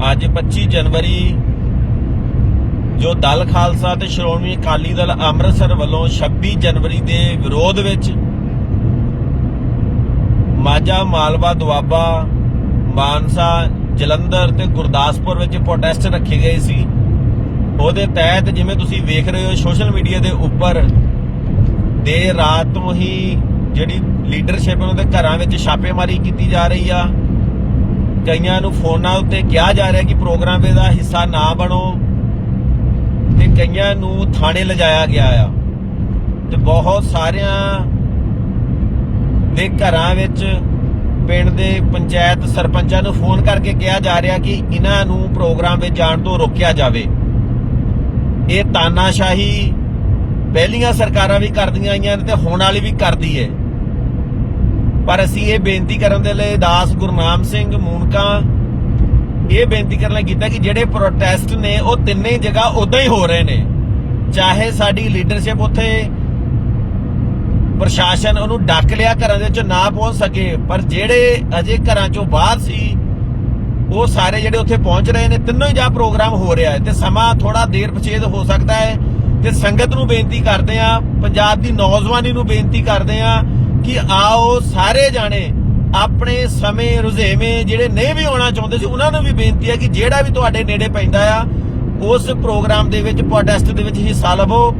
ਅੱਜ 25 ਜਨਵਰੀ, ਜੋ ਦਲ ਖਾਲਸਾ ਤੇ ਸ਼੍ਰੋਮਣੀ ਅਕਾਲੀ ਦਲ ਅੰਮ੍ਰਿਤਸਰ ਵੱਲੋਂ 26 ਜਨਵਰੀ ਦੇ ਵਿਰੋਧ ਵਿੱਚ ਮਾਝਾ, ਮਾਲਵਾ, ਦੁਆਬਾ, ਮਾਨਸਾ, ਜਲੰਧਰ ਤੇ ਗੁਰਦਾਸਪੁਰ ਵਿੱਚ ਪ੍ਰੋਟੈਸਟ ਰੱਖੇ ਗਏ ਸੀ। ਉਹਦੇ ਤਹਿਤ ਜਿਵੇਂ ਤੁਸੀਂ ਵੇਖ ਰਹੇ ਹੋ ਸੋਸ਼ਲ ਮੀਡੀਆ ਦੇ ਉੱਪਰ, ਦੇਰ ਰਾਤ ਤੋਂ ਹੀ ਜਿਹੜੀ ਲੀਡਰਸ਼ਿਪ ਉਹਨਾਂ ਦੇ ਘਰਾਂ ਵਿੱਚ ਛਾਪੇਮਾਰੀ ਕੀਤੀ ਜਾ ਰਹੀ ਆ। ਕਈਆਂ ਨੂੰ ਫੋਨਾਂ ਉੱਤੇ ਕਿਹਾ ਜਾ ਰਿਹਾ ਕਿ ਪ੍ਰੋਗਰਾਮ ਦਾ ਹਿੱਸਾ ਨਾ ਬਣੋ ਤੇ ਕਈਆਂ ਨੂੰ ਥਾਣੇ ਲਿਜਾਇਆ ਗਿਆ ਆ। ਤੇ ਬਹੁਤ ਸਾਰਿਆਂ ਦੇ ਘਰਾਂ ਵਿੱਚ ਪਿੰਡ ਦੇ ਪੰਚਾਇਤ ਸਰਪੰਚਾਂ ਨੂੰ ਫੋਨ ਕਰਕੇ ਕਿਹਾ ਜਾ ਰਿਹਾ ਕਿ ਇਹਨਾਂ ਨੂੰ ਪ੍ਰੋਗਰਾਮ ਵਿੱਚ ਜਾਣ ਤੋਂ ਰੋਕਿਆ ਜਾਵੇ। ਇਹ ਤਾਨਾਸ਼ਾਹੀ ਪਹਿਲੀਆਂ ਸਰਕਾਰਾਂ ਵੀ ਕਰਦੀਆਂ ਆਈਆਂ ਨੇ ਤੇ ਹੁਣ ਵਾਲੀ ਵੀ ਕਰਦੀ ਹੈ ਪਰ ਅਸੀਂ ਇਹ ਬੇਨਤੀ ਕਰਨ ਦੇ ਲਈ ਦਾਸ ਗੁਰਨਾਮ ਸਿੰਘ ਮੂਨਕਾ ਇਹ ਬੇਨਤੀ ਕਰਨ ਲਈ ਕੀਤਾ ਕਿ ਜਿਹੜੇ ਪ੍ਰੋਟੈਸਟ ਨੇ ਉਹ ਤਿੰਨੇ ਜਗ੍ਹਾ ਉਦਾਂ ਹੀ ਹੋ ਰਹੇ ਨੇ। ਚਾਹੇ ਸਾਡੀ ਲੀਡਰਸ਼ਿਪ ਉੱਥੇ ਪ੍ਰਸ਼ਾਸਨ ਉਹਨੂੰ ਡੱਕ ਲਿਆ ਘਰਾਂ ਦੇ ਵਿੱਚ ਨਾ ਪਹੁੰਚ ਸਕੇ, ਪਰ ਜਿਹੜੇ ਅਜੇ ਘਰਾਂ ਚੋਂ ਬਾਹਰ ਸੀ, ਉਹ ਸਾਰੇ ਜਿਹੜੇ ਉੱਥੇ ਪਹੁੰਚ ਰਹੇ ਨੇ, ਤਿੰਨੋਂ ਹੀ ਜਾ ਪ੍ਰੋਗਰਾਮ ਹੋ ਰਿਹਾ ਹੈ ਤੇ ਸਮਾਂ ਥੋੜਾ ਦੇਰ ਪਛੇਦ ਹੋ ਸਕਦਾ ਹੈ ਤੇ ਸੰਗਤ ਨੂੰ ਬੇਨਤੀ ਕਰਦੇ ਆ ਪੰਜਾਬ ਦੀ ਨੌਜਵਾਨੀ ਨੂੰ ਬੇਨਤੀ ਕਰਦੇ ਆ ਕਿ ਆਓ ਸਾਰੇ ਜਾਣੇ ਆਪਣੇ ਸਮੇਂ, ਰੁਝੇਵੇਂ ਜਿਹੜੇ ਨਹੀਂ ਵੀ ਆਉਣਾ ਚਾਹੁੰਦੇ ਸੀ, ਉਹਨਾਂ ਨੂੰ ਵੀ ਬੇਨਤੀ ਹੈ ਕਿ ਜਿਹੜਾ ਵੀ ਤੁਹਾਡੇ ਨੇੜੇ ਪੈਂਦਾ ਆ, ਉਸ ਪ੍ਰੋਗਰਾਮ ਦੇ ਵਿੱਚ ਪ੍ਰੋਟੈਸਟ ਦੇ ਵਿੱਚ ਹਿੱਸਾ ਲਵੋ।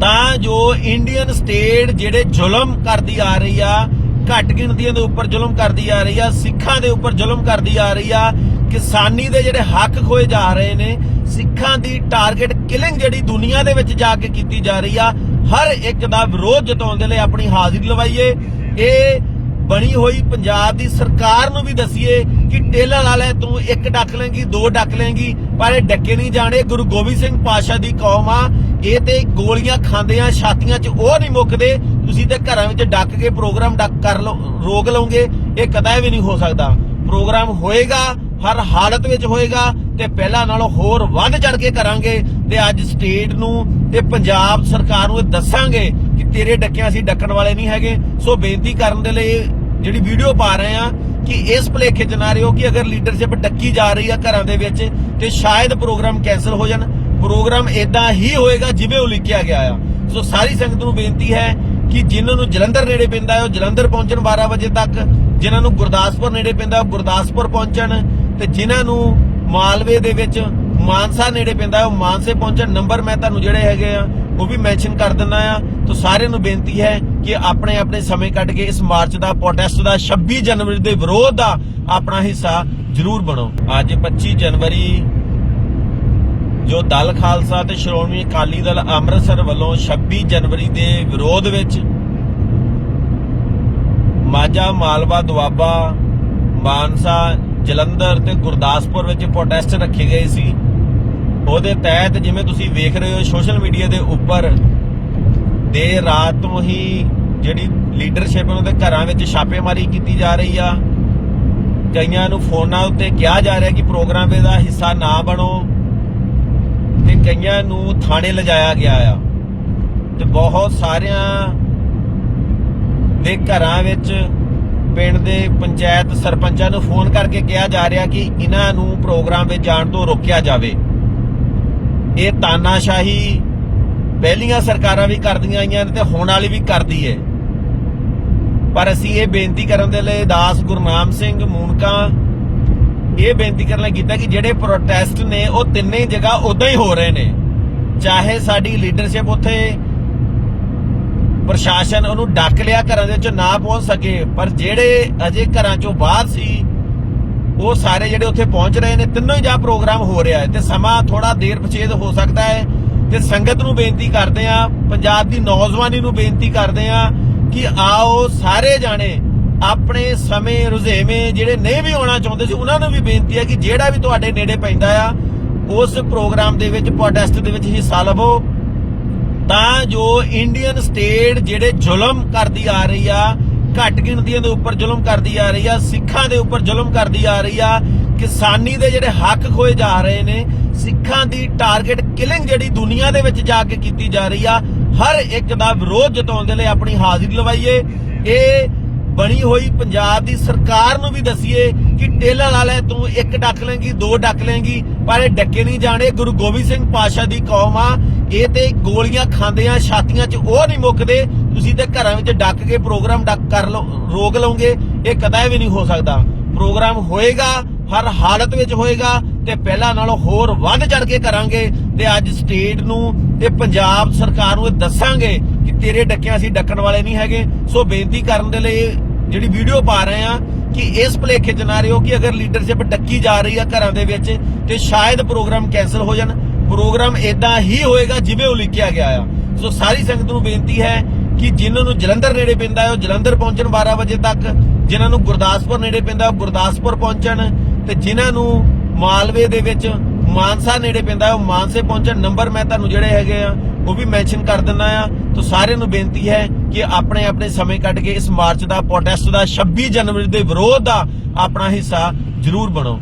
ਤਾਂ ਜੋ ਇੰਡੀਅਨ ਸਟੇਟ ਜਿਹੜੇ ਜ਼ੁਲਮ ਕਰਦੀ ਆ ਰਹੀ ਆ, ਘੱਟ ਗਿਣਤੀਆਂ ਦੇ ਉੱਪਰ ਜ਼ੁਲਮ ਕਰਦੀ ਆ ਰਹੀ ਆ, ਸਿੱਖਾਂ ਦੇ ਉੱਪਰ ਜ਼ੁਲਮ ਕਰਦੀ ਆ ਰਹੀ ਆ, ਕਿਸਾਨੀ ਦੇ ਜਿਹੜੇ ਹੱਕ ਖੋਏ ਜਾ ਰਹੇ ਨੇ, ਸਿੱਖਾਂ ਦੀ ਟਾਰਗੇਟ ਕਿਲਿੰਗ ਜਿਹੜੀ ਦੁਨੀਆ ਦੇ ਵਿੱਚ ਜਾ ਕੇ ਕੀਤੀ ਜਾ ਰਹੀ ਆ ਹਰ ਇੱਕ ਦਾ ਵਿਰੋਧ ਜਤਾਉਣ ਦੇ ਲਈ ਆਪਣੀ ਹਾਜ਼ਰੀ ਲਵਾਈਏ। ਇਹ ਬਣੀ ਹੋਈ ਪੰਜਾਬ ਦੀ ਸਰਕਾਰ ਨੂੰ ਵੀ ਦਸੀਏ ਕਿ ਟੇਲਰ ਵਾਲੇ ਤੂੰ ਇੱਕ ਡੱਕ ਲੇਂਗੀ ਦੋ ਡੱਕ ਲੇਂਗੀ ਪਰ ਇਹ ਡੱਕੇ ਨਹੀਂ ਜਾਣੇ। ਗੁਰੂ ਗੋਬਿੰਦ ਸਿੰਘ ਪਾਸ਼ਾ ਦੀ ਕੌਮ ਆ। ਇਹ ਤੇ ਗੋਲੀਆਂ ਖਾਂਦੇ ਆ, ਛਾਤੀਆਂ 'ਚ ਉਹ ਨਹੀਂ ਮੁੱਕਦੇ। ਤੁਸੀਂ ਤੇ ਘਰਾਂ ਵਿੱਚ ਡੱਕ ਕੇ ਪ੍ਰੋਗਰਾਮ ਡੱਕ ਕਰ ਲਓ, ਰੋਕ ਲਓਗੇ। ਇਹ ਕਦੇ ਵੀ ਨਹੀਂ ਹੋ ਸਕਦਾ। ਪ੍ਰੋਗਰਾਮ ਹੋਏਗਾ। ਹਰ ਹਾਲਤ ਵਿੱਚ ਹੋਏਗਾ ਤੇ ਪਹਿਲਾਂ ਨਾਲੋਂ ਹੋਰ ਵੱਧ ਚੜ ਕੇ ਕਰਾਂਗੇ ਤੇ ਅੱਜ ਸਟੇਟ ਨੂੰ ਤੇ ਪੰਜਾਬ ਸਰਕਾਰ ਨੂੰ ਇਹ ਦੱਸਾਂਗੇ ਕਿ ਤੇਰੇ ਡੱਕਿਆਂ ਅਸੀਂ ਡੱਕਣ ਵਾਲੇ ਨਹੀਂ ਹੈਗੇ। ਸੋ ਬੇਨਤੀ ਕਰਨ ਦੇ ਲਈ ਜਿਹੜੀ ਵੀਡੀਓ ਪਾ ਰਹੇ ਆ ਕਿ ਇਸ ਭਲੇਖੇ ਚ ਨਾ ਰਿਓ ਕਿ ਅਗਰ ਲੀਡਰਸ਼ਿਪ ਡੱਕੀ ਜਾ ਰਹੀ ਆ ਘਰਾਂ ਦੇ ਵਿੱਚ ਤੇ ਸ਼ਾਇਦ ਪ੍ਰੋਗਰਾਮ ਕੈਨਸਲ ਹੋ ਜਾਣ। ਪ੍ਰੋਗਰਾਮ ਇਦਾਂ ਹੀ ਹੋਏਗਾ ਜਿਵੇਂ ਉਹ ਲਿਖਿਆ ਗਿਆ ਆ। ਸੋ ਸਾਰੀ ਸੰਗਤ ਨੂੰ ਬੇਨਤੀ ਹੈ ਕਿ ਜਿਨ੍ਹਾਂ ਨੂੰ ਜਲੰਧਰ ਨੇੜੇ ਪੈਂਦਾ ਹੈ, ਉਹ ਜਲੰਧਰ ਪਹੁੰਚਣ 12 ਵਜੇ ਤੱਕ। ਜਿਨ੍ਹਾਂ ਨੂੰ ਗੁਰਦਾਸਪੁਰ ਨੇੜੇ ਪੈਂਦਾ ਉਹ ਗੁਰਦਾਸਪੁਰ ਪਹੁੰਚਣ। ਤੇ ਜਿਨ੍ਹਾਂ ਨੂੰ ਮਾਲਵੇ ਦੇ ਵਿੱਚ ਮਾਨਸਾ ਨੇੜੇ ਪੈਂਦਾ ਉਹ ਮਾਨਸੇ ਪਹੁੰਚਣ ਨੰਬਰ ਮੈਂ ਤੁਹਾਨੂੰ ਜਿਹੜੇ ਹੈਗੇ ਆ, ਉਹ ਵੀ ਮੈਂਸ਼ਨ ਕਰ ਦਿੰਦਾ ਆ। ਤਾਂ ਸਾਰਿਆਂ ਨੂੰ ਬੇਨਤੀ ਹੈ ਕਿ ਆਪਣੇ ਆਪਣੇ ਸਮੇਂ ਕੱਢ ਕੇ ਇਸ ਮਾਰਚ ਦਾ ਪ੍ਰੋਟੈਸਟ ਦਾ 26 ਜਨਵਰੀ ਦੇ ਵਿਰੋਧ ਦਾ ਆਪਣਾ ਹਿੱਸਾ ਜ਼ਰੂਰ ਬਣੋ। ਅੱਜ 25 ਜਨਵਰੀ, ਜੋ ਦਲ ਖਾਲਸਾ ਤੇ ਸ਼੍ਰੋਮਣੀ ਅਕਾਲੀ ਦਲ ਅੰਮ੍ਰਿਤਸਰ ਵੱਲੋਂ 26 ਜਨਵਰੀ ਦੇ ਵਿਰੋਧ ਵਿੱਚ ਮਾਝਾ, ਮਾਲਵਾ, ਦੁਆਬਾ, ਮਾਨਸਾ ਜਲੰਧਰ ਤੇ ਗੁਰਦਾਸਪੁਰ ਵਿੱਚ ਪ੍ਰੋਟੈਸਟ ਰੱਖੇ ਗਏ ਸੀ। ਉਹਦੇ ਤਹਿਤ ਜਿਵੇਂ ਤੁਸੀਂ ਵੇਖ ਰਹੇ ਹੋ ਸੋਸ਼ਲ ਮੀਡੀਆ ਦੇ ਉੱਪਰ, ਦੇਰ ਰਾਤ ਤੋਂ ਹੀ ਜਿਹੜੀ ਲੀਡਰਸ਼ਿਪ ਉਹਨਾਂ ਦੇ ਘਰਾਂ ਵਿੱਚ ਛਾਪੇਮਾਰੀ ਕੀਤੀ ਜਾ ਰਹੀ ਆ। ਕਈਆਂ ਨੂੰ ਫੋਨਾਂ ਉੱਤੇ ਕਿਹਾ ਜਾ ਰਿਹਾ ਕਿ ਪ੍ਰੋਗਰਾਮ ਦਾ ਹਿੱਸਾ ਨਾ ਬਣੋ ਤੇ ਕਈਆਂ ਨੂੰ ਥਾਣੇ ਲਿਜਾਇਆ ਗਿਆ ਆ। ਤੇ ਬਹੁਤ ਸਾਰਿਆਂ ਦੇ ਘਰਾਂ ਵਿੱਚ ਪਿੰਡ ਦੇ ਪੰਚਾਇਤ ਸਰਪੰਚਾਂ ਨੂੰ ਫੋਨ ਕਰਕੇ ਕਿਹਾ ਜਾ ਰਿਹਾ ਕਿ ਇਹਨਾਂ ਨੂੰ ਪ੍ਰੋਗਰਾਮ ਵਿੱਚ ਜਾਣ ਤੋਂ ਰੋਕਿਆ ਜਾਵੇ। ਇਹ ਤਾਨਾਸ਼ਾਹੀ ਪਹਿਲੀਆਂ ਸਰਕਾਰਾਂ ਵੀ ਕਰਦੀਆਂ ਆਈਆਂ ਨੇ ਤੇ ਹੁਣ ਵਾਲੀ ਵੀ ਕਰਦੀ ਹੈ ਪਰ ਅਸੀਂ ਇਹ ਬੇਨਤੀ ਕਰਨ ਦੇ ਲਈ ਦਾਸ ਗੁਰਨਾਮ ਸਿੰਘ ਮੂਨਕਾ ਇਹ ਬੇਨਤੀ ਕਰਨ ਲਈ ਕੀਤਾ ਕਿ ਜਿਹੜੇ ਪ੍ਰੋਟੈਸਟ ਨੇ ਉਹ ਤਿੰਨੇ ਜਗ੍ਹਾ ਉਦਾਂ ਹੀ ਹੋ ਰਹੇ ਨੇ। ਚਾਹੇ ਸਾਡੀ ਲੀਡਰਸ਼ਿਪ ਉੱਥੇ ਪ੍ਰਸ਼ਾਸਨ ਉਹਨੂੰ ਡੱਕ ਲਿਆ ਘਰਾਂ ਦੇ ਵਿੱਚ, ਨਾ ਪਹੁੰਚ ਸਕੇ। ਪਰ ਜਿਹੜੇ ਅਜੇ ਘਰਾਂ ਚੋਂ ਬਾਹਰ ਸੀ, ਉਹ ਸਾਰੇ ਜਿਹੜੇ ਉੱਥੇ ਪਹੁੰਚ ਰਹੇ ਨੇ, ਤਿੰਨੋਂ ਹੀ ਜਾ ਪ੍ਰੋਗਰਾਮ ਹੋ ਰਿਹਾ ਹੈ। ਤੇ ਸਮਾਂ ਥੋੜਾ ਦੇਰ ਪਛੇਦ ਹੋ ਸਕਦਾ ਹੈ। ਤੇ ਸੰਗਤ ਨੂੰ ਬੇਨਤੀ ਕਰਦੇ ਆ ਪੰਜਾਬ ਦੀ ਨੌਜਵਾਨੀ ਨੂੰ ਬੇਨਤੀ ਕਰਦੇ ਆ ਕਿ ਆਓ ਸਾਰੇ ਜਾਣੇ ਆਪਣੇ ਸਮੇਂ, ਰੁਝੇਵੇਂ ਜਿਹੜੇ ਨਹੀਂ ਵੀ ਆਉਣਾ ਚਾਹੁੰਦੇ ਸੀ, ਉਹਨਾਂ ਨੂੰ ਵੀ ਬੇਨਤੀ ਹੈ ਕਿ ਜਿਹੜਾ ਵੀ ਤੁਹਾਡੇ ਨੇੜੇ ਪੈਂਦਾ ਆ, ਉਸ ਪ੍ਰੋਗਰਾਮ ਦੇ ਵਿੱਚ ਪ੍ਰੋਟੈਸਟ ਦੇ ਵਿੱਚ ਹਿੱਸਾ ਲਵੋ। ਤਾਂ ਜੋ ਇੰਡੀਅਨ ਸਟੇਟ ਜਿਹੜੇ ਜ਼ੁਲਮ ਕਰਦੀ ਆ ਰਹੀ ਆ, ਘੱਟ ਗਿਣਤੀਆਂ ਦੇ ਉੱਪਰ ਜ਼ੁਲਮ ਕਰਦੀ ਆ ਰਹੀ ਆ, ਸਿੱਖਾਂ ਦੇ ਉੱਪਰ ਜ਼ੁਲਮ ਕਰਦੀ ਆ ਰਹੀ ਆ, ਕਿਸਾਨੀ ਦੇ ਜਿਹੜੇ ਹੱਕ ਖੋਏ ਜਾ ਰਹੇ ਨੇ, ਸਿੱਖਾਂ ਦੀ ਟਾਰਗੇਟ ਕਿਲਿੰਗ ਜਿਹੜੀ ਦੁਨੀਆ ਦੇ ਵਿੱਚ ਜਾ ਕੇ ਕੀਤੀ ਜਾ ਰਹੀ ਆ, ਹਰ ਇੱਕ ਦਾ ਵਿਰੋਧ ਜਤਾਉਣ ਦੇ ਲਈ ਆਪਣੀ ਹਾਜ਼ਰੀ ਲਵਾਈਏ। ਇਹ ਬਣੀ ਹੋਈ ਪੰਜਾਬ ਦੀ ਸਰਕਾਰ ਨੂੰ ਵੀ ਦਸੀਏ ਕਿ ਟੇਲਰ ਵਾਲੇ ਤੂੰ ਇੱਕ ਡੱਕ ਲੇਂਗੀ ਦੋ ਡੱਕ ਲੇਂਗੀ ਪਰ ਇਹ ਡੱਕੇ ਨਹੀਂ ਜਾਣੇ। ਗੁਰੂ ਗੋਬਿੰਦ ਸਿੰਘ ਪਾਸ਼ਾ ਦੀ ਕੌਮ ਆ ਇਹ ਤੇ ਗੋਲੀਆਂ ਖਾਂਦਿਆਂ, ਛਾਤੀਆਂ 'ਚ ਉਹ ਨਹੀਂ ਮੁੱਕਦੇ। ਤੁਸੀਂ ਤੇ ਘਰਾਂ ਵਿੱਚ ਡੱਕ ਕੇ ਪ੍ਰੋਗਰਾਮ ਡੱਕ ਕਰ ਲਓ, ਰੋਕ ਲਓਗੇ, ਇਹ ਕਦੇ ਵੀ ਨਹੀਂ ਹੋ ਸਕਦਾ। ਪ੍ਰੋਗਰਾਮ ਹੋਏਗਾ, ਹਰ ਹਾਲਤ ਵਿੱਚ ਹੋਏਗਾ ਤੇ ਪਹਿਲਾਂ ਨਾਲੋਂ ਹੋਰ ਵੱਧ ਚੜ ਕੇ ਕਰਾਂਗੇ। ਤੇ ਅੱਜ ਸਟੇਟ ਨੂੰ ਤੇ ਪੰਜਾਬ ਸਰਕਾਰ ਨੂੰ ਇਹ ਦੱਸਾਂਗੇ ਕਿ ਤੇਰੇ ਡੱਕਿਆਂ ਅਸੀਂ ਡੱਕਣ ਵਾਲੇ ਨਹੀਂ ਹੈਗੇ। ਸੋ ਬੇਨਤੀ ਕਰਨ ਦੇ ਲਈ ਜਿਹੜੀ ਵੀਡੀਓ ਪਾ ਰਹੇ ਆ ਕਿ ਇਸ ਭਲੇਖੇ ਚ ਨਾ ਰਿਓ ਕਿ ਅਗਰ ਲੀਡਰਸ਼ਿਪ ਡੱਕੀ ਜਾ ਰਹੀ ਆ ਘਰਾਂ ਦੇ ਵਿੱਚ ਤੇ ਸ਼ਾਇਦ ਪ੍ਰੋਗਰਾਮ ਕੈਨਸਲ ਹੋ ਜਾਣ। ਪ੍ਰੋਗਰਾਮ ਇਦਾਂ ਹੀ ਹੋਏਗਾ ਜਿਵੇਂ ਉਹ ਲਿਖਿਆ ਗਿਆ ਆ। ਸੋ ਸਾਰੀ ਸੰਗਤ ਨੂੰ ਬੇਨਤੀ ਹੈ ਕਿ ਜਿਨ੍ਹਾਂ ਨੂੰ ਜਲੰਧਰ ਨੇੜੇ ਪੈਂਦਾ ਹੈ, ਉਹ ਜਲੰਧਰ ਪਹੁੰਚਣ 12 ਵਜੇ ਤੱਕ, ਜਿਨ੍ਹਾਂ ਨੂੰ ਗੁਰਦਾਸਪੁਰ ਨੇੜੇ ਪੈਂਦਾ ਉਹ ਗੁਰਦਾਸਪੁਰ ਪਹੁੰਚਣ ਤੇ ਜਿਨ੍ਹਾਂ ਨੂੰ ਮਾਲਵੇ ਦੇ ਵਿੱਚ ਮਾਨਸਾ ਨੇੜੇ ਪੈਂਦਾ ਉਹ ਮਾਨਸੇ ਪਹੁੰਚਣ। ਨੰਬਰ ਮੈਂ ਤੁਹਾਨੂੰ ਜਿਹੜੇ ਹੈਗੇ ਆ, ਉਹ ਵੀ ਮੈਂਸ਼ਨ ਕਰ ਦਿੰਦਾ ਆ। ਤਾਂ ਸਾਰਿਆਂ ਨੂੰ ਬੇਨਤੀ ਹੈ ਕਿ ਆਪਣੇ ਆਪਣੇ ਸਮੇਂ ਕੱਢ ਕੇ ਇਸ ਮਾਰਚ ਦਾ, ਪ੍ਰੋਟੈਸਟ ਦਾ 26 ਜਨਵਰੀ ਦੇ ਵਿਰੋਧ ਦਾ ਆਪਣਾ ਹਿੱਸਾ ਜ਼ਰੂਰ ਬਣੋ।